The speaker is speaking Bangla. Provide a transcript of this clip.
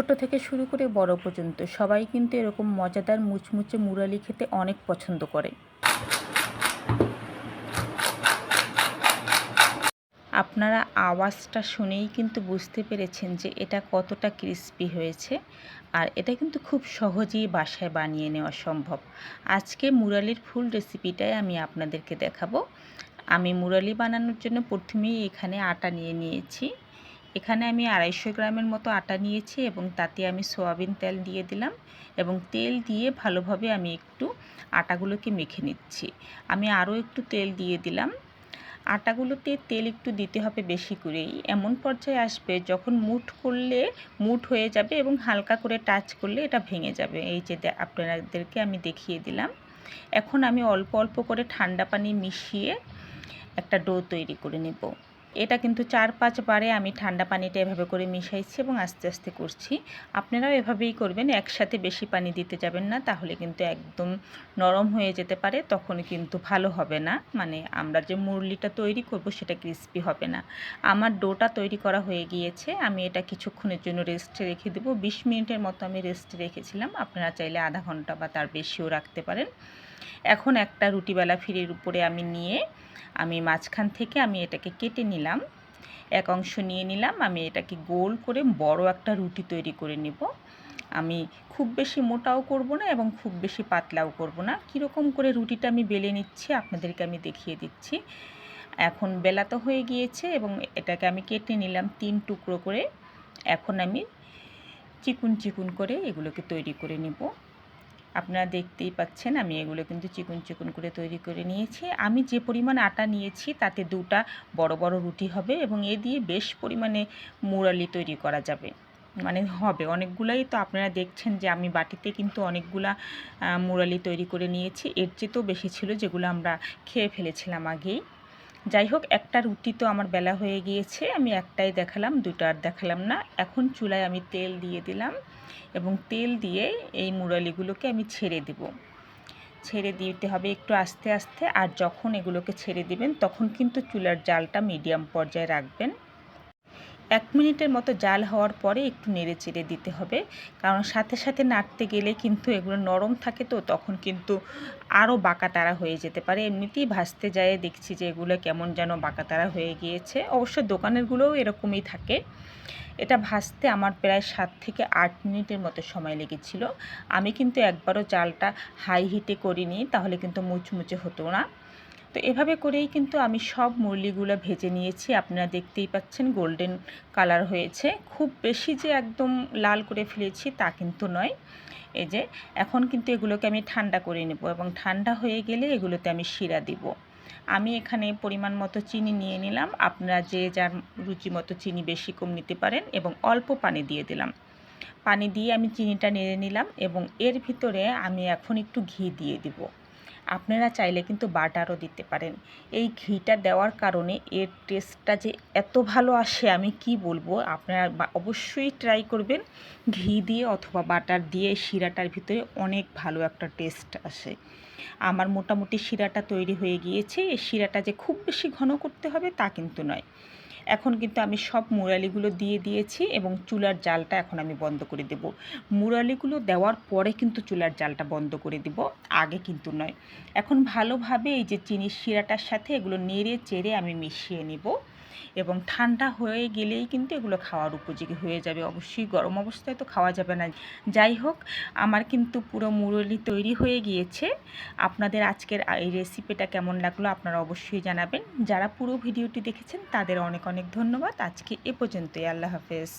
ছোট থেকে শুরু করে বড় পর্যন্ত সবাই কিন্তু এরকম মজাদার মুচমুচে মুরালি খেতে অনেক পছন্দ করে। আপনারা আওয়াজটা শুনেই কিন্তু বুঝতে পেরেছেন যে এটা কতটা ক্রিস্পি হয়েছে আর এটা কিন্তু খুব সহজেই বাসায় বানিয়ে নেওয়া সম্ভব। আজকে মুরালির ফুল রেসিপিটাই আমি আপনাদেরকে দেখাবো। আমি মুরালি বানানোর জন্য প্রথমেই এখানে আটা নিয়ে নিয়েছি। এখানে আমি আড়াইশো গ্রামের মতো আটা নিয়েছি এবং তাতে আমি সোয়াবিন তেল দিয়ে দিলাম এবং তেল দিয়ে ভালোভাবে আমি একটু আটাগুলোকে মেখে নিচ্ছি। আমি আরও একটু তেল দিয়ে দিলাম। আটাগুলোতে তেল একটু দিতে হবে বেশি করেই। এমন পর্যায়ে আসবে যখন মুঠ করলে মুঠ হয়ে যাবে এবং হালকা করে টাচ করলে এটা ভেঙে যাবে। এই যে আপনাদেরকে আমি দেখিয়ে দিলাম। এখন আমি অল্প অল্প করে ঠান্ডা পানি মিশিয়ে একটা ডো তৈরি করে নেব। এটা কিন্তু চার পাঁচবারে আমি ঠান্ডা পানিটা এভাবে করে মিশাইছি এবং আস্তে আস্তে করছি। আপনারাও এভাবেই করবেন, একসাথে বেশি পানি দিতে যাবেন না, তাহলে কিন্তু একদম নরম হয়ে যেতে পারে, তখন কিন্তু ভালো হবে না। মানে আমরা যে মুরলিটা তৈরি করব সেটা ক্রিস্পি হবে না। আমার ডোটা তৈরি করা হয়ে গিয়েছে, আমি এটা কিছুক্ষণের জন্য রেস্টে রেখে দেবো। বিশ মিনিটের মতো আমি রেস্টে রেখেছিলাম, আপনারা চাইলে আধা ঘণ্টা বা তার বেশিও রাখতে পারেন। এখন একটা রুটিবেলা ফিরের উপরে আমি নিয়ে আমি মাঝখান থেকে আমি এটাকে কেটে নিলাম। এক অংশ নিয়ে নিলাম, আমি এটাকে গোল করে বড় একটা রুটি তৈরি করে নেব। আমি খুব বেশি মোটাও করব না এবং খুব বেশি পাতলাও করব না। কীরকম করে রুটিটা আমি বেলে নিচ্ছি আপনাদেরকে আমি দেখিয়ে দিচ্ছি। এখন বেলা তো হয়ে গিয়েছে এবং এটাকে আমি কেটে নিলাম তিন টুকরো করে। এখন আমি চিকুন চিকুন করে এগুলোকে তৈরি করে নেব। আপনারা দেখতেই পাচ্ছেন, আমি এগুলো কিন্তু চিকন চিকুন করে তৈরি করে নিয়েছি। আমি যে পরিমাণ আটা নিয়েছি, তাতে দুটা বড় বড় রুটি হবে এবং এ দিয়ে বেশ পরিমাণে মুরালি তৈরি করা যাবে। মানে হবে, অনেকগুলাই তো আপনারা দেখছেন যে আমি বাটিতে কিন্তু অনেকগুলা মুরালি তৈরি করে নিয়েছি। এর চেয়েতেও বেশি ছিল যেগুলো আমরা খেয়ে ফেলেছিলাম আগেই। যাই হোক, একটা রুটি তো আমার বেলা হয়ে গিয়েছে, আমি একটাই দেখালাম, দুটো আর দেখালাম না। এখন চুলায় আমি তেল দিয়ে দিলাম এবং তেল দিয়ে এই মুরালিগুলোকে আমি ছেড়ে দেব। ছেড়ে দিতে হবে একটু আস্তে আস্তে, আর যখন এগুলোকে ছেড়ে দিবেন, তখন কিন্তু চুলার জালটা মিডিয়াম পর্যায়ে রাখবেন। এক মিনিটের মতো জাল হওয়ার পরে একটু নেড়ে চেড়ে দিতে হবে। কারণ সাথে সাথে নাড়তে গেলে কিন্তু এগুলো নরম থাকে তো, তখন কিন্তু আরও বাঁকা তারা হয়ে যেতে পারে। এমনিতেই ভাজতে যায় দেখছি যে এগুলো কেমন যেন বাঁকা তারা হয়ে গিয়েছে। অবশ্য দোকানেরগুলোও এরকমই থাকে। এটা ভাজতে আমার প্রায় সাত থেকে আট মিনিটের মতো সময় লেগেছিল। আমি কিন্তু একবারও জালটা হাই হিটে করিনি, তাহলে কিন্তু মুচমুচে হতো না। তো এভাবে করেই কিন্তু আমি সব মুরলিগুলো ভেজে নিয়েছি। আপনারা দেখতেই পাচ্ছেন গোল্ডেন কালার হয়েছে। খুব বেশি যে একদম লাল করে ফেলেছি তা কিন্তু নয়। এই যে, এখন কিন্তু এগুলোকে আমি ঠান্ডা করে নেব এবং ঠান্ডা হয়ে গেলে এগুলোতে আমি শিরা দিব। আমি এখানে পরিমাণ মতো চিনি নিয়ে নিলাম। আপনারা যে যার রুচি মতো চিনি বেশি কম নিতে পারেন এবং অল্প পানি দিয়ে দিলাম। পানি দিয়ে আমি চিনিটা নেড়ে নিলাম এবং এর ভিতরে আমি এখন একটু ঘি দিয়ে দিব। আপনারা চাইলে কিন্তু বাটারও দিতে পারেন। এই ঘিটা দেওয়ার কারণে এর টেস্টটা যে এত ভালো আসে আমি কি বলব? আপনারা অবশ্যই ট্রাই করবেন। ঘি দিয়ে অথবা বাটার দিয়ে শিরাটার ভিতরে অনেক ভালো একটা টেস্ট আসে। আমার মোটামুটি শিরাটা তৈরি হয়ে গিয়েছে। এই শিরাটা যে খুব বেশি ঘন করতে হবে তা কিন্তু নয়। এখন কিন্তু আমি সব মুরালিগুলো দিয়ে দিয়েছি এবং চুলার জালটা এখন আমি বন্ধ করে দেব। মুরালিগুলো দেওয়ার পরে কিন্তু চুলার জালটা বন্ধ করে দেব, আগে কিন্তু নয়। এখন ভালোভাবে এই যে চিনির শিরাটার সাথে এগুলো নেড়ে চেড়ে আমি মিশিয়ে নিব। এবং ঠান্ডা হয়ে গেলেই কিন্তু এগুলো খাওয়ার উপযোগী হয়ে যাবে। অবশ্যই গরম অবস্থায় তো খাওয়া যাবে না। যাই হোক, আমার কিন্তু পুরো মুরলি তৈরি হয়ে গিয়েছে। আপনাদের আজকের এই রেসিপিটা কেমন লাগল আপনারা অবশ্যই জানাবেন। যারা পুরো ভিডিওটি দেখেছেন তাদের অনেক অনেক ধন্যবাদ। আজকে এ পর্যন্তই। আল্লাহ হাফেজ।